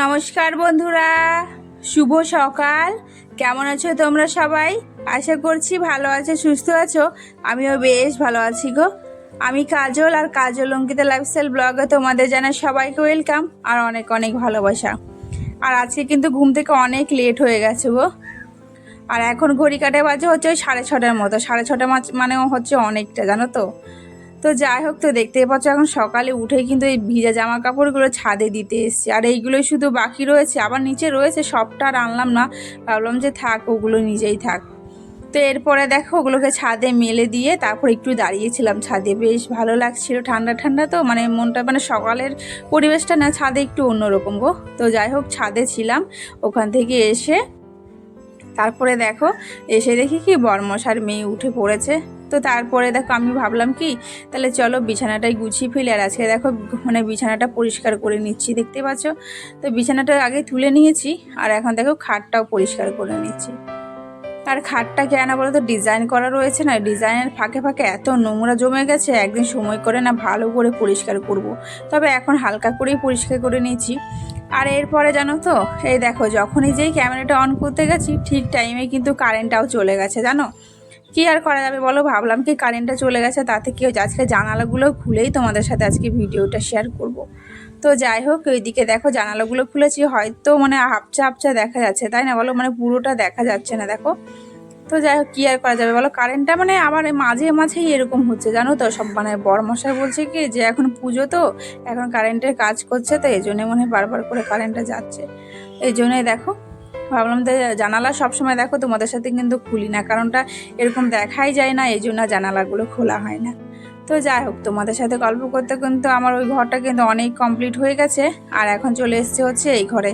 নমস্কার বন্ধুরা, শুভ সকাল। কেমন আছো তোমরা সবাই? আশা করছি ভালো আছো, সুস্থ আছো। আমিও বেশ ভালো আছি গো। আমি কাজল আর কাজল অঙ্কিতা লাইফস্টাইল ব্লগে তোমাদের জানাই সবাইকে ওয়েলকাম আর অনেক অনেক ভালোবাসা। আর আজকে কিন্তু ঘুম থেকে অনেক লেট হয়ে গেছে গো। আর এখন ঘড়ি কাটে বাজে হচ্ছে ওই সাড়ে ছটার মতো। সাড়ে ছটা মানে হচ্ছে অনেকটা, জানো তো? তো যাই হোক, তো দেখতেই পাচ্ছ এখন সকালে উঠে কিন্তু এই ভিজা জামা কাপড়গুলো ছাদে দিতে এসছি। আর এইগুলোই শুধু বাকি রয়েছে, আবার নিচে রয়েছে সবটা আর আনলাম না। ভাবলাম যে থাক, ওগুলো নিজেই থাক। তো এরপরে দেখো, ওগুলোকে ছাদে মেলে দিয়ে তারপর একটু দাঁড়িয়েছিলাম ছাদে। বেশ ভালো লাগছিল, ঠান্ডা ঠান্ডা তো মানে মনটা মানে সকালের পরিবেশটা না, ছাদে একটু অন্যরকম গো। তো যাই হোক, ছাদে ছিলাম, ওখান থেকে এসে তারপরে দেখো, এসে দেখি কি বরমশার মেয়ে উঠে পড়েছে। তো তারপরে দেখো আমি ভাবলাম কি, তাহলে চলো বিছানাটাই গুছিয়ে ফেলি। আর আজকে দেখো মানে বিছানাটা পরিষ্কার করে নিচ্ছি, দেখতে পাচ্ছ? তো বিছানাটা আগে তুলে নিয়েছি, আর এখন দেখো খাটটাও পরিষ্কার করে নিচ্ছি। আর খাটটা কেন বলো তো ডিজাইন করা রয়েছে না, ডিজাইনের ফাঁকে ফাঁকে এত নোংরা জমে গেছে, একদিন সময় করে না ভালো করে পরিষ্কার করব। তবে এখন হালকা করেই পরিষ্কার করে নিয়েছি। আর এরপরে জানো তো, এই দেখো যখনই যেই ক্যামেরাটা অন করতে গেছি, ঠিক টাইমে কিন্তু কারেন্টটাও চলে গেছে, জানো? কি আর করা যাবে বলো? ভাবলাম কি কারেন্টটা চলে গেছে, তাতে কি হয়েছে? আজকে জানালাগুলো খুলেই তোমাদের সাথে আজকে ভিডিওটা শেয়ার করব। তো যাই হোক ওইদিকে দেখো জানালাগুলো খুলেছি, হয়তো মানে হাপচা হাপচা দেখা যাচ্ছে, তাই না বলো? মানে পুরোটা দেখা যাচ্ছে না, দেখো। তো যাই হোক, কী আর করা যাবে বলো? কারেন্টটা মানে আবার মাঝে মাঝেই এরকম হচ্ছে, জানো তো? সব মানে বড় মশাই বলছে কি যে এখন পুজো তো, এখন কারেন্টের কাজ করছে, তো এই জন্যে মনে হয় বারবার করে কারেন্টটা যাচ্ছে। এই জন্যই দেখো ভাবলাম যে জানালা সবসময় দেখো, তোমাদের সাথে কিন্তু খুলি না, কারণটা এরকম দেখাই যায় না এই জন্য জানালাগুলো খোলা হয় না। তো যাই হোক, তোমাদের সাথে গল্প করতে কিন্তু আমার ওই ঘরটা কিন্তু অনেক কমপ্লিট হয়ে গেছে, আর এখন চলে এসছে হচ্ছে এই ঘরে।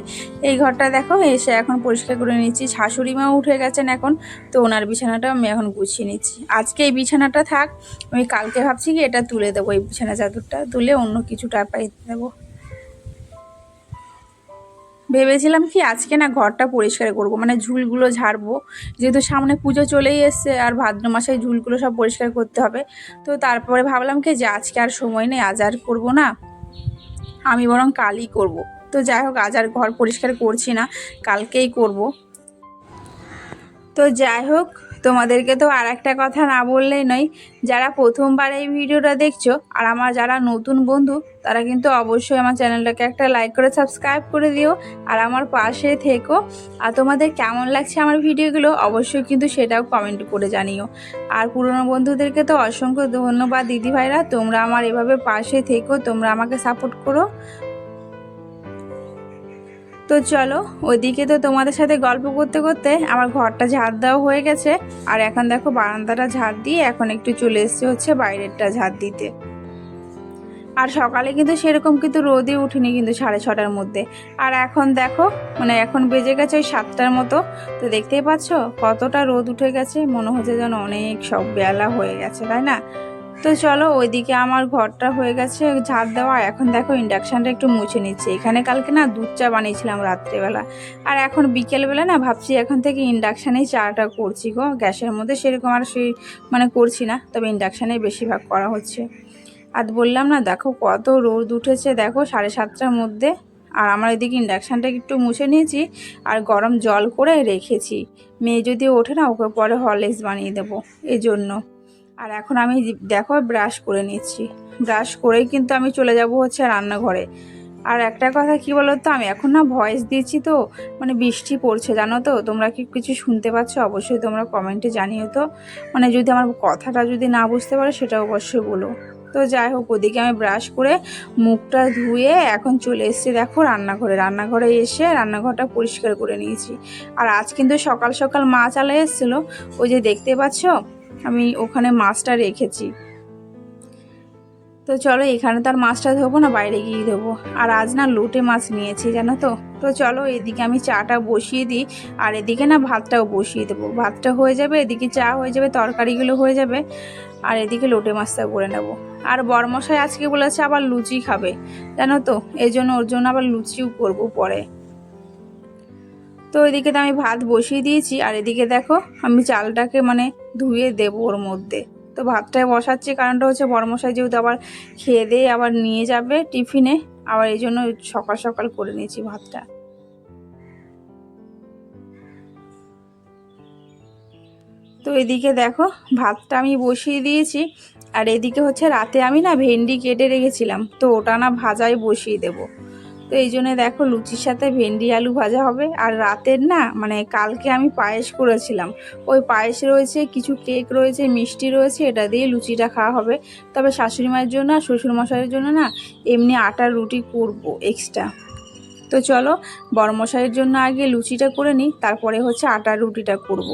এই ঘরটা দেখো, এসে এখন পরিষ্কার করে নিচ্ছি, শাশুড়ি মাও উঠে গেছেন এখন, তো ওনার বিছানাটা আমি এখন গুছিয়ে নিচ্ছি। আজকে এই বিছানাটা থাক, আমি কালকে ভাবছি কি, এটা তুলে দেবো, এই বিছানা চাদরটা তুলে অন্য কিছুটা পাই দেবো। ভেবেছিলাম কি আজকে না ঘরটা পরিষ্কার করব মানে ঝুলগুলো ঝাড়বো। যেহেতু সামনে পুজো চলেই এসছে আর ভাদ্র মাসে ঝুলগুলো সব পরিষ্কার করতে হবে। তো তারপরে ভাবলাম কি যে আজকে আর সময় নেই, আজ আর করব না। আমি বরং কালই করব। তো যাই হোক, আজ আর ঘর পরিষ্কার করছি না, কালকেই করব। তো যাই হোক তোমাদেরকে তো আর একটা কথা না বললেই নয়, যারা প্রথমবার এই ভিডিওটা দেখছ আর আমার যারা নতুন বন্ধু, তারা কিন্তু অবশ্যই আমার চ্যানেলটাকে একটা লাইক করে সাবস্ক্রাইব করে দিও আর আমার পাশে থেকো। আর তোমাদের কেমন লাগছে আমার ভিডিওগুলো অবশ্যই কিন্তু সেটাও কমেন্ট করে জানিও। আর পুরনো বন্ধুদেরকে তো অসংখ্য ধন্যবাদ দিদিভাইরা, তোমরা আমার এভাবে পাশে থেকো, তোমরা আমাকে সাপোর্ট করো। তো চলো, ওইদিকে তো তোমাদের সাথে গল্প করতে করতে আমার ঘরটা ঝাড় দেওয়া হয়ে গেছে। আর এখন দেখো বারান্দাটা ঝাড় দিয়ে এখন একটু চলে এসছে হচ্ছে বাইরেরটা ঝাড় দিতে। আর সকালে কিন্তু সেরকম কিন্তু রোদই উঠেনি কিন্তু সাড়ে ছটার মধ্যে। আর এখন দেখো মানে এখন বেজে গেছে ওই সাতটার মতো। তো দেখতেই পাচ্ছ কতটা রোদ উঠে গেছে, মনে হচ্ছে যেন অনেক সব বেলা হয়ে গেছে, তাই না? তো চলো ওইদিকে আমার ঘরটা হয়ে গেছে, ঝাড় দেওয়া। এখন দেখো ইন্ডাকশানটা একটু মুছে নিচ্ছে। এখানে কালকে না দুধ চা বানিয়েছিলাম রাত্রেবেলা। আর এখন বিকেলবেলা না ভাবছি এখন থেকে ইন্ডাকশানেই চাটা করছি গো। গ্যাসের মধ্যে সেরকম আর সেই মানে করছি না, তবে ইন্ডাকশানেই বেশিরভাগ করা হচ্ছে। আর বললাম না, দেখো কত রোদ উঠেছে, দেখো সাড়ে সাতটার মধ্যে। আর আমার এদিকে ইন্ডাকশানটা একটু মুছে নিয়েছি, আর গরম জল করে রেখেছি। মেয়ে যদি ওঠে না, ওকে পরে হরলিক্স বানিয়ে দেবো এই জন্য আর এখন আমি দেখো ব্রাশ করে নিচ্ছি। ব্রাশ করেই কিন্তু আমি চলে যাব হচ্ছে রান্নাঘরে। আর একটা কথা কি বলো তো আমি এখন না ভয়েস দিয়েছি তো মানে বৃষ্টি পড়ছে, জানো তো? তোমরা কি কিছু শুনতে পাচ্ছ? অবশ্যই তোমরা কমেন্টে জানিও তো। মানে যদি আমার কথাটা যদি না বুঝতে পারো, সেটা অবশ্যই বলো। তো যাই হোক, ওদিকে আমি ব্রাশ করে মুখটা ধুয়ে এখন চলে এসেছি, দেখো, রান্নাঘরে। রান্নাঘরে এসে রান্নাঘরটা পরিষ্কার করে নিয়েছি। আর আজ কিন্তু সকাল সকাল মাছ আলা এসেছিল। ওই যে দেখতে পাচ্ছ আমি ওখানে মাছটা রেখেছি। তো চলো এখানে তো আর মাছটা ধোবো না, বাইরে গিয়ে দেবো আর আজ না লোটে মাছ নিয়েছি, জানো তো? তো চলো এদিকে আমি চাটা বসিয়ে দিই, আর এদিকে না ভাতটাও বসিয়ে দেবো। ভাতটা হয়ে যাবে, এদিকে চা হয়ে যাবে, তরকারিগুলো হয়ে যাবে, আর এদিকে লোটে মাছটা করে নেব। আর বরমশাই আজকে বলেছে আবার লুচি খাবে, জানো তো? এই জন্য ওর জন্য আবার লুচিও করব পরে। তো ওইদিকে তো আমি ভাত বসিয়ে দিয়েছি, আর এদিকে দেখো আমি চালটাকে মানে ধুয়ে দেবো ওর মধ্যে। তো ভাতটায় বসাচ্ছি, কারণটা হচ্ছে বড়মশাই যেহেতু আবার খেয়ে দিয়ে আবার নিয়ে যাবে টিফিনে, আবার এই জন্য সকাল সকাল করে নিয়েছি ভাতটা। তো এদিকে দেখো ভাতটা আমি বসিয়ে দিয়েছি, আর এদিকে হচ্ছে রাতে আমি না ভেন্ডি কেটে রেখেছিলাম, তো ওটা না ভাজাই বসিয়ে দেবো। তো এই জন্যে দেখো লুচির সাথে ভেন্ডি, আলু ভাজা হবে। আর রাতের না মানে কালকে আমি পায়েস করেছিলাম। ওই পায়েস রয়েছে কিছু কেক রয়েছে, মিষ্টি রয়েছে, এটা দিয়ে লুচিটা খাওয়া হবে। তবে শাশুড়ি মায়ের জন্য আর শ্বশুরমশাইয়ের জন্য না, এমনি আটার রুটি করব এক্সট্রা তো চলো, বড়মশাইয়ের জন্য আগে লুচিটা করে নিই, তারপরে হচ্ছে আটার রুটিটা করব।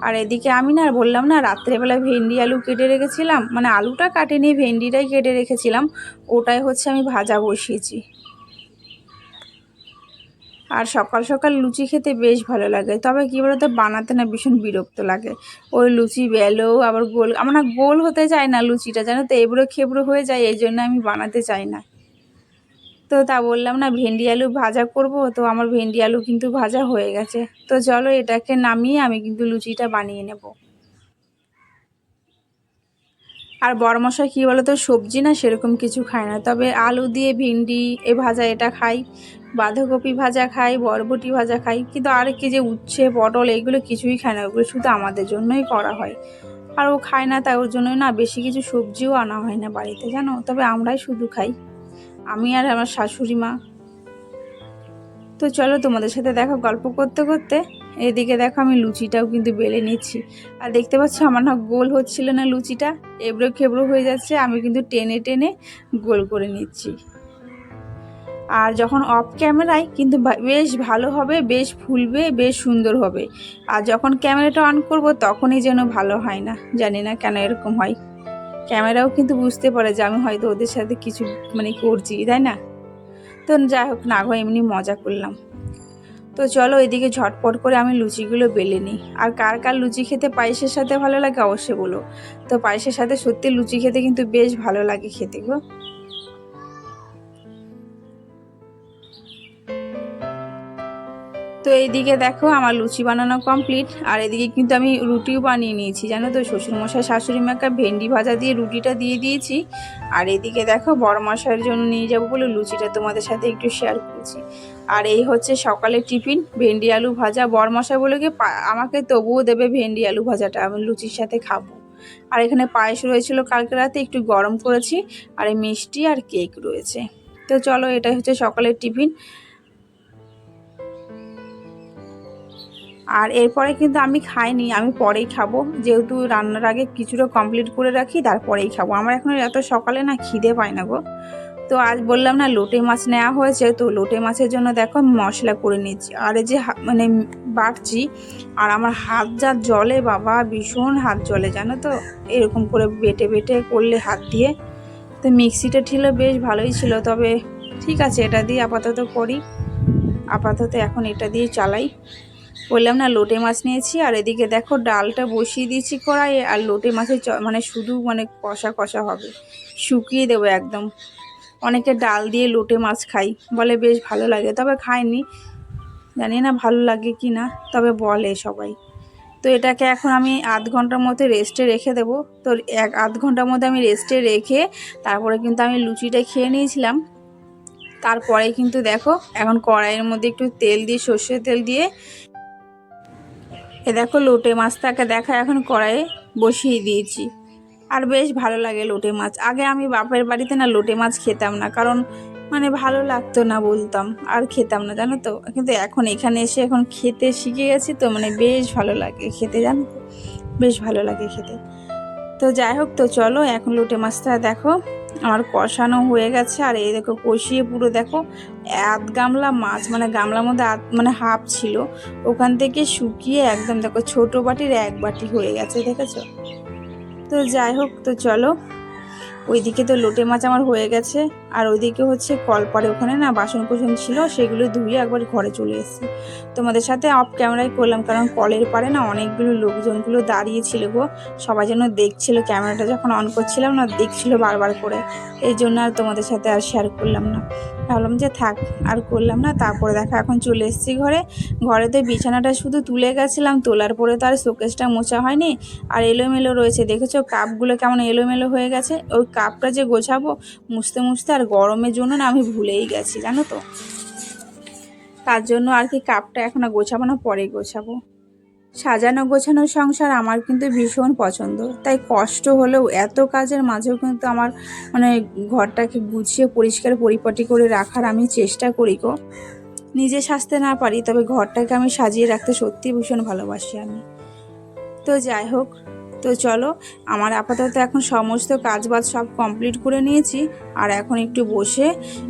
আর এদিকে আমি না বললাম না রাত্রেবেলা ভেন্ডি, আলু কেটে রেখেছিলাম। মানে আলুটা কাটেনি, ভেন্ডিটাই কেটে রেখেছিলাম। ওটাই হচ্ছে আমি ভাজা বসিয়েছি। আর সকাল সকাল লুচি খেতে বেশ ভালো লাগে। তবে কী বলতো, বানাতে না ভীষণ বিরক্ত লাগে। ওই লুচি বেলো, আবার গোল, আমার না গোল হতে চায় না লুচিটা, জানো তো? এবড়ো খেবড়ো হয়ে যায়, এই জন্য আমি বানাতে চাই না। তো তা বললাম না, ভেন্ডি আলু ভাজা করব, তো আমার ভেন্ডি আলু কিন্তু ভাজা হয়ে গেছে। তো চলো এটাকে নামিয়ে আমি কিন্তু লুচিটা বানিয়ে নেব। আর বড়মশাই কী বলো তো সবজি না সেরকম কিছু খায় না। তবে আলু দিয়ে ভিন্ডি, এ ভাজা এটা খাই। বাঁধাকপি ভাজা খাই, বরবটি ভাজা খাই, কিন্তু আর কি যে উচ্ছে, পটল এইগুলো কিছুই খায় না। ওগুলো শুধু আমাদের জন্যই করা হয়। আর ও খায় না, তাই ওর জন্য না বেশি কিছু সবজিও আনা হয় না বাড়িতে, জানো? তবে আমরাই শুধু খাই। আমি আর আমার শাশুড়ি মা। তো চলো তোমাদের সাথে দেখো গল্প করতে করতে। এদিকে দেখো আমি লুচিটাও কিন্তু বেলে নিচ্ছি। আর দেখতে পাচ্ছ আমার না গোল হচ্ছিল না লুচিটা। এবড়ো খেবড়ো হয়ে যাচ্ছে, আমি কিন্তু টেনে টেনে গোল করে নিচ্ছি। আর যখন অফ ক্যামেরায় কিন্তু বেশ ভালো হবে, বেশ ফুলবে, বেশ সুন্দর হবে। আর যখন ক্যামেরাটা অন করব তখনই যেন ভালো হয় না, জানি না কেন এরকম হয়। ক্যামেরাও কিন্তু বুঝতে পারে যে আমি হয়তো ওদের সাথে কিছু মানে করছি, তাই না? তো যাই হোক, না এমনি মজা করলাম। তো চলো এদিকে ঝটপট করে আমি লুচিগুলো বেলে নিই। আর কার কার লুচি খেতে পায়েসের সাথে ভালো লাগে অবশ্যই বলো। তো পায়েসের সাথে সত্যি লুচি খেতে কিন্তু বেশ ভালো লাগে খেতে গো। তো এইদিকে দেখো আমার লুচি বানানো কমপ্লিট আর এদিকে কিন্তু আমি রুটিও বানিয়ে নিয়েছি, জানো তো? শ্বশুরমশাই, শাশুড়ি মাকে ভেন্ডি ভাজা দিয়ে রুটিটা দিয়ে দিয়েছি। আর এদিকে দেখো বড় মশাইয়ের জন্য নিয়ে যাব বলে লুচিটা তোমাদের সাথে একটু শেয়ার করছি। আর এই হচ্ছে সকালের টিফিন, ভেন্ডি আলু ভাজা। বড় মশাই বলে কি আমাকে তবুও দেবে ভেন্ডি আলু ভাজাটা, আমি লুচির সাথে খাব। আর এখানে পায়েস রয়েছিল কালকে রাতে, একটু গরম করেছি, আর এই মিষ্টি আর কেক রয়েছে। তো চলো, এটাই হচ্ছে সকালের টিফিন। আর এরপরে কিন্তু আমি খাইনি, আমি পরেই খাব। যেহেতু রান্নার আগে কিছুটা কমপ্লিট করে রাখি, তারপরেই খাব। আমার এখন এত সকালে না খিদে পায় না গো। তো আজ বললাম না, লোটে মাছ নেওয়া হয়েছে, তো লোটে মাছের জন্য দেখো মশলা করে নিচ্ছি আর এই যে মানে বাটছি, আর আমার হাত যা জলে বাবা, ভীষণ হাত জলে জানো তো? এরকম করে বেটে বেটে করলে হাত দিয়ে। তো মিক্সিটা ছিল বেশ ভালোই ছিল, তবে ঠিক আছে, এটা দিয়ে আপাতত করি। আপাতত এখন এটা দিয়ে চালাই। বললাম, না, লোটে মাছ নিয়েছি, আর এদিকে দেখো ডালটা বসিয়ে দিয়েছি কড়াইয়ে, আর লোটে মাছের মানে শুধু মানে কষা কষা হবে। শুকিয়ে দেবো একদম। অনেকে ডাল দিয়ে লোটে মাছ খাই, বলে বেশ ভালো লাগে, তবে খাইনি। জানি না ভালো লাগে কি না, তবে বলে সবাই। তো এটাকে এখন আমি আধ ঘণ্টার মধ্যে রেস্টে রেখে দেবো। তো এক, আধ ঘণ্টার মধ্যে আমি রেস্টে রেখে তারপরে কিন্তু আমি লুচিটা খেয়ে নিয়েছিলাম। তারপরে কিন্তু দেখো, এখন কড়াইয়ের মধ্যে একটু তেল দিয়ে সর্ষের তেল দিয়ে এ দেখো লোটে মাছটাকে দেখা এখন কড়াইয়ে বসিয়ে দিয়েছি। আর বেশ ভালো লাগে লোটে মাছ। আগে আমি বাপের বাড়িতে না লোটে মাছ খেতাম না, কারণ মানে ভালো লাগতো না বলতাম, আর খেতাম না, জানো তো? কিন্তু এখন এখানে এসে এখন খেতে শিখে গেছি তো মানে বেশ ভালো লাগে খেতে, জানো বেশ ভালো লাগে খেতে। তো যাই হোক, তো চলো এখন লোটে মাছটা দেখো। আমার কষানো হয়ে গেছে, আর এই দেখো কষিয়ে পুরো দেখো এত গামলা মাছ মানে গামলার মধ্যে আধ মানে হাফ ছিল। ওখান থেকে শুকিয়ে একদম দেখো ছোট বাটির এক বাটি হয়ে গেছে, দেখেছ? তো যাই হোক, তো চলো। ওইদিকে তো লোটে মাছ আমার হয়ে গেছে। আর ওইদিকে হচ্ছে কলপারে ওখানে না বাসন কোসন ছিল, সেগুলো ধুয়ে একবার ঘরে চলে এসেছি। তোমাদের সাথে অফ ক্যামেরায় করলাম, কারণ কলের পারে না অনেকগুলো লোকজনগুলো দাঁড়িয়ে ছিল গো। সবাই যেন দেখছিল ক্যামেরাটা যখন অন করছিলাম না, দেখছিল বারবার করে। এই জন্য আর তোমাদের সাথে আর শেয়ার করলাম না। ভাবলাম যে থাক, আর করলাম না, তারপরে দেখো এখন চলে এসেছি ঘরে। ঘরে তো বিছানাটা শুধু তুলে গেছিলাম, তোলার পরে তো আর শোকেসটা মোছা হয়নি। আর এলোমেলো রয়েছে, দেখেছ? কাপগুলো কেমন এলোমেলো হয়ে গেছে? ওই কাপটা যে গোছাবো, মুছতে মুছতে আর গরমের জন্য না আমি ভুলেই গেছি, জানো তো? তার জন্য আর কি কাপটা এখনও গোছাবো না, পরে গোছাবো। সাজানো গোছানো সংসার আমার কিন্তু ভীষণ পছন্দ। তাই কষ্ট হলেও এত কাজের মাঝেও কিন্তু আমার মানে ঘরটাকে গুছিয়ে পরিষ্কার পরিপাটি করে রাখার আমি চেষ্টা করি গো। নিজে সাজতে না পারি, তবে ঘরটাকে আমি সাজিয়ে রাখতে সত্যি ভীষণ ভালোবাসি আমি। তো যাই হোক তো চলো, আমার আপাতত এখন সমস্ত কাজ বাজ সব কমপ্লিট করে নিয়েছি, আর এখন একটু বসে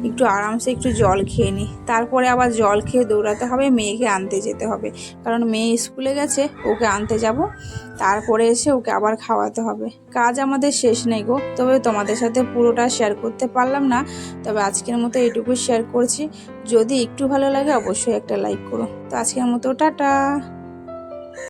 একটু আরামসে একটু জল খেয়ে নিই। তারপরে আবার জল খেয়ে দৌড়াতে হবে, মেয়েকে আনতে যেতে হবে। কারণ মেয়ে স্কুলে গেছে, ওকে আনতে যাব, তারপরে এসে ওকে আবার খাওয়াতে হবে। কাজ আমাদের শেষ নেই গো, তবে তোমাদের সাথে পুরোটা শেয়ার করতে পারলাম না, তবে আজকের মতো এটুকু শেয়ার করছি। যদি একটু ভালো লাগে, অবশ্যই একটা লাইক করো। তো আজকের মতো, টাটা!